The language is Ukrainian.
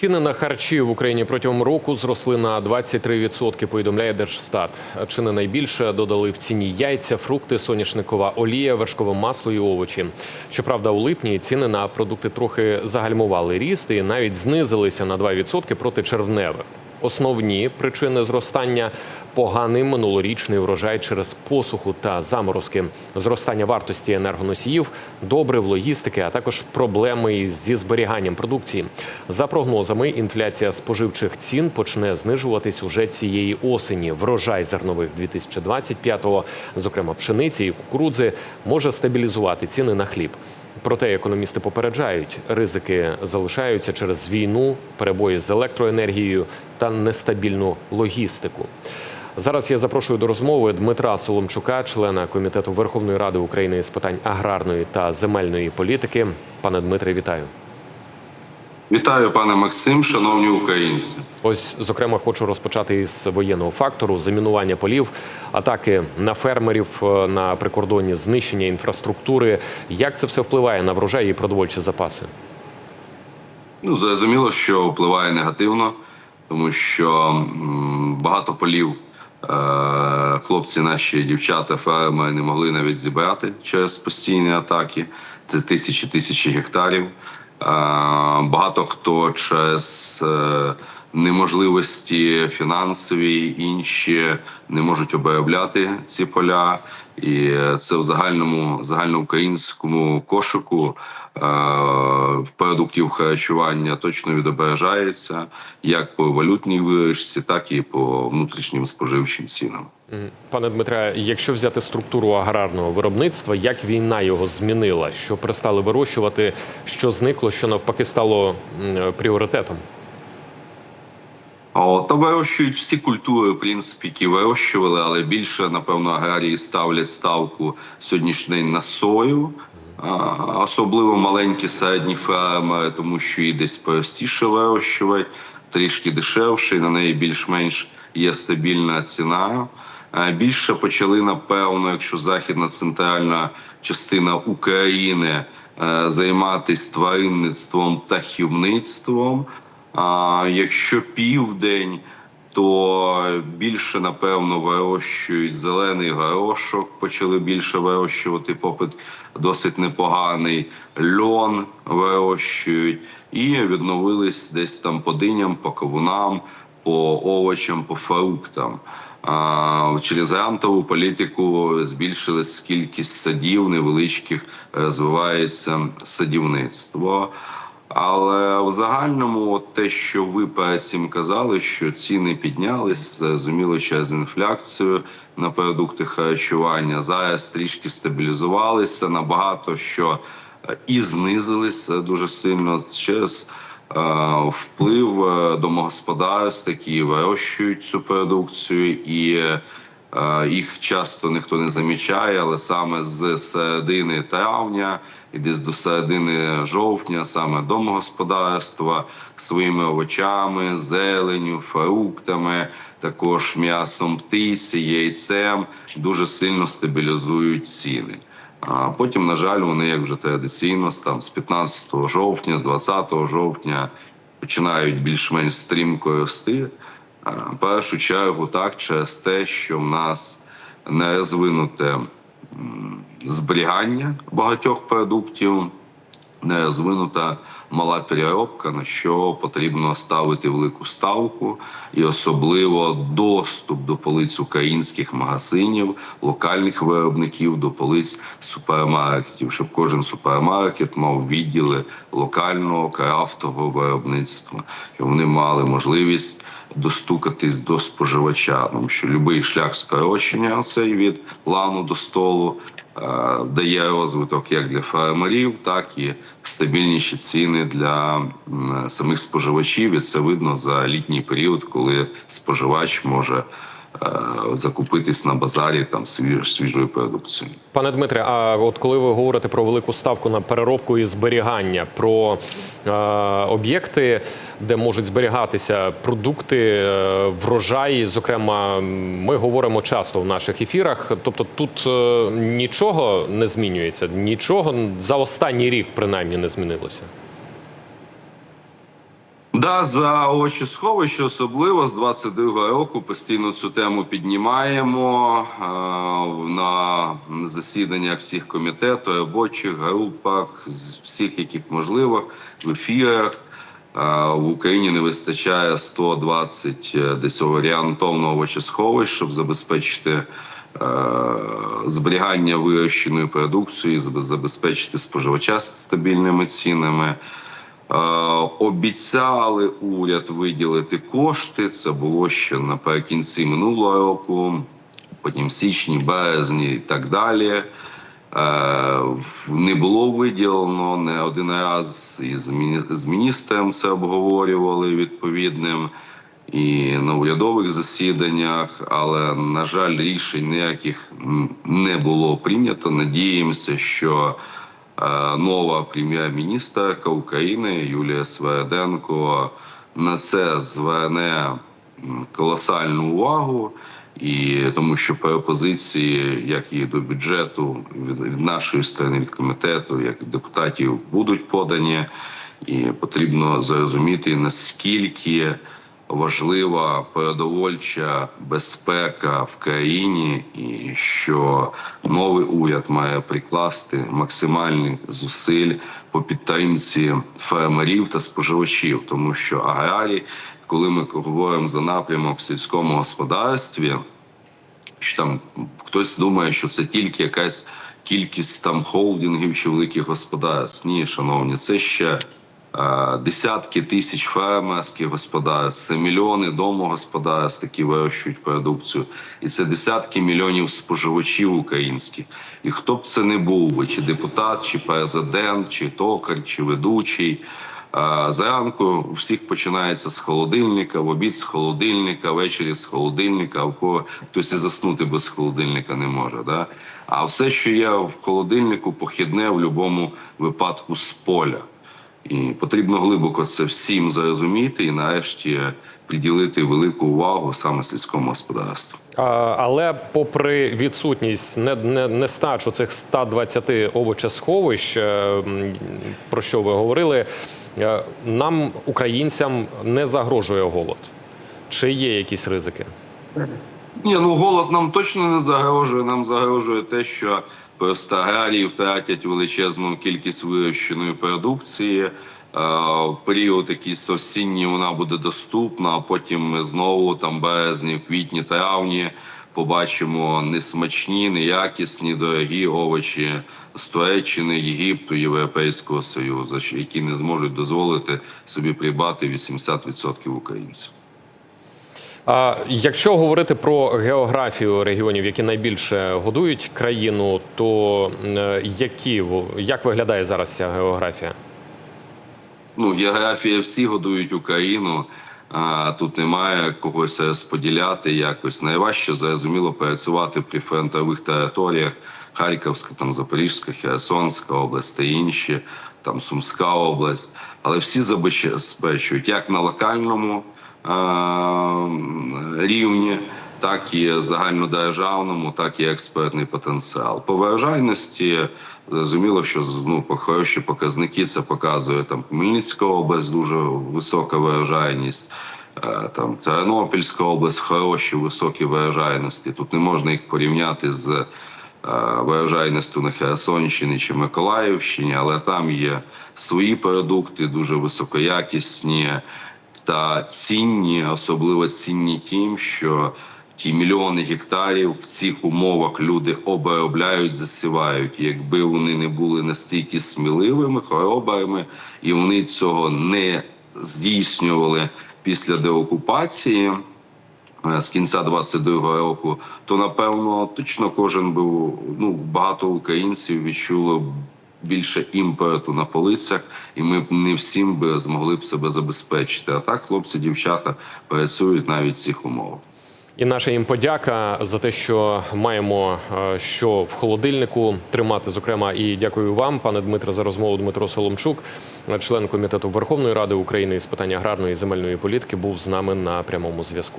Ціни на харчі в Україні протягом року зросли на 23%, повідомляє Держстат. Чи не найбільше додали в ціні яйця, фрукти, соняшникова олія, вершкове масло і овочі. Щоправда, у липні ціни на продукти трохи загальмували ріст і навіть знизилися на 2% проти червневих. Основні причини зростання поганий минулорічний врожай через посуху та заморозки, зростання вартості енергоносіїв, добрив, логістики, а також проблеми зі зберіганням продукції. За прогнозами, інфляція споживчих цін почне знижуватись уже цієї осені. Врожай зернових 2025-го, зокрема пшениці і кукурудзи, може стабілізувати ціни на хліб. Проте економісти попереджають, ризики залишаються через війну, перебої з електроенергією та нестабільну логістику. Зараз я запрошую до розмови Дмитра Соломчука, члена комітету Верховної Ради України з питань аграрної та земельної політики. Пане Дмитре, вітаю. Вітаю, пане Максим, шановні українці. Ось, зокрема, хочу розпочати із воєнного фактору замінування полів, атаки на фермерів е, на прикордонні, знищення інфраструктури. Як це все впливає на врожай і продовольчі запаси? Ну, зрозуміло, що впливає негативно, тому що багато полів е, хлопці, наші дівчата, ферми не могли навіть зібрати через постійні атаки. Це тисячі тисячі гектарів. Е, багато хто через е, неможливості фінансові інші не можуть обробляти ці поля. І це в загальному загальноукраїнському кошику е, продуктів харчування точно відображається як по валютній виручці, так і по внутрішнім споживчим цінам. Пане Дмитре, якщо взяти структуру аграрного виробництва, як війна його змінила? Що перестали вирощувати, що зникло, що навпаки стало пріоритетом? О, та вирощують всі культури, в принципі, які вирощували, але більше, напевно, аграрії ставлять ставку сьогоднішній на сою, особливо маленькі середні фермери, тому що її десь простіше вирощувати, трішки дешевше, і на неї більш-менш є стабільна ціна. Е, Більше почали, напевно, якщо західна центральна частина України е, займатися тваринництвом та хівництвом. А якщо південь, то більше напевно вирощують зелений горошок, почали більше вирощувати попит досить непоганий. Льон вирощують і відновились десь там по диням, по кавунам, по овочам, по фруктам. Через грантову політику збільшилась кількість садів невеличких, розвивається садівництво. Але в загальному, от те, що ви перед цим казали, що ціни піднялись, зрозуміло, через інфляцію на продукти харчування зараз трішки стабілізувалися набагато що е, і знизилися дуже сильно через е, вплив е, домогосподарств, які вирощують цю продукцію і. Е, їх часто ніхто не замічає, але саме з середини травня і десь до середини жовтня, саме домогосподарства своїми овочами, зеленю, фруктами, також м'ясом птиці, яйцем дуже сильно стабілізують ціни. А потім, на жаль, вони як вже традиційно там з 15 жовтня, з 20 жовтня починають більш-менш стрімко рости. В першу чергу, так, через те, що в нас не розвинуте зберігання багатьох продуктів, не розвинута мала переробка, на що потрібно ставити велику ставку, і особливо доступ до полиць українських магазинів, локальних виробників, до полиць супермаркетів, щоб кожен супермаркет мав відділи локального крафтового виробництва, щоб вони мали можливість достукатись до споживача, тому що будь-який шлях скорочення цей від лану до столу е, дає розвиток як для фермерів, так і стабільніші ціни для самих споживачів. І це видно за літній період, коли споживач може закупитись на базарі там свіж, свіжою продукцією. Пане Дмитре, а от коли ви говорите про велику ставку на переробку і зберігання, про е, об'єкти, де можуть зберігатися продукти, е, врожаї, зокрема, ми говоримо часто в наших ефірах. Тобто тут е, нічого не змінюється, нічого за останній рік принаймні не змінилося. Да, за очі сховище, особливо з 22-го року постійно цю тему піднімаємо е, на засіданнях всіх комітетів, робочих групах, з всіх, яких можливо, в ефірах. Е, В Україні не вистачає 120 десь орієнтовного овочесховищ, щоб забезпечити е, зберігання вирощеної продукції, забезпечити споживача стабільними цінами. Обіцяли уряд виділити кошти. Це було ще наприкінці минулого року, потім січні, березні і так далі. Е, Не було виділено не один раз і з міністром це обговорювали відповідним і на урядових засіданнях, але на жаль, рішень ніяких не було прийнято. Надіємося, що нова прем'єр-міністерка України Юлія Свереденко на це зверне колосальну увагу. І тому, що пропозиції, як і до бюджету від, від нашої сторони, від комітету, як і депутатів, будуть подані, і потрібно зрозуміти наскільки важлива продовольча безпека в країні, і що новий уряд має прикласти максимальні зусиль по підтримці фермерів та споживачів, тому що аграрії, коли ми говоримо за напрямок в сільському господарстві, що там хтось думає, що це тільки якась кількість там холдингів чи великих господарств. Ні, шановні, це ще десятки тисяч фермерських господарств, це мільйони домогосподарств, які вирощують продукцію, і це десятки мільйонів споживачів українських. І хто б це не був, би, чи депутат, чи президент, чи токар, чи ведучий. Зранку у всіх починається з холодильника, в обід з холодильника, ввечері з холодильника, а в кого хтось і заснути без холодильника не може. Да? А все, що є в холодильнику, похідне в будь-якому випадку з поля. І потрібно глибоко це всім зрозуміти і нарешті приділити велику увагу саме сільському господарству. Але попри відсутність не, не, нестачу цих 120 овочесховищ, е, про що ви говорили, е, нам, українцям, не загрожує голод. Чи є якісь ризики? Ні, ну голод нам точно не загрожує. Нам загрожує те, що просто аграрії втратять величезну кількість вирощеної продукції. Е, період якийсь осінній вона буде доступна, а потім ми знову там березні, квітні, травні побачимо несмачні, неякісні, дорогі овочі з Туреччини, Єгипту, Європейського Союзу, які не зможуть дозволити собі придбати 80% українців. А якщо говорити про географію регіонів, які найбільше годують країну, то е, які як виглядає зараз ця географія? ну, географія всі годують Україну. А тут немає когось розподіляти якось. Найважче зрозуміло працювати при фронтових територіях Харківська, там Запорізька, Херсонська область та інші, там Сумська область. Але всі забезпечують як на локальному рівні, так і загальнодержавному, так і експертний потенціал. По вражайності зрозуміло, що ну, хороші показники це показує там Хмельницька область, дуже висока вражайність. е, Там Тернопільська область, хороші високі вражайності. Тут не можна їх порівняти з е, вражайністю на Херсонщині чи Миколаївщині, але там є свої продукти, дуже високоякісні та цінні, особливо цінні тим, що ті мільйони гектарів в цих умовах люди обробляють, засівають. Якби вони не були настільки сміливими, хоробрими, і вони цього не здійснювали після деокупації. е, З кінця 22-го року, то напевно точно кожен був ну багато українців відчуло більше імпорту на полицях, і ми б не всім би змогли б себе забезпечити. А так хлопці, дівчата працюють навіть в цих умовах. І наша їм подяка за те, що маємо е, що в холодильнику тримати. Зокрема, і дякую вам, пане Дмитре, за розмову. Дмитро Соломчук, член комітету Верховної Ради України з питань аграрної і земельної політики, був з нами на прямому зв'язку.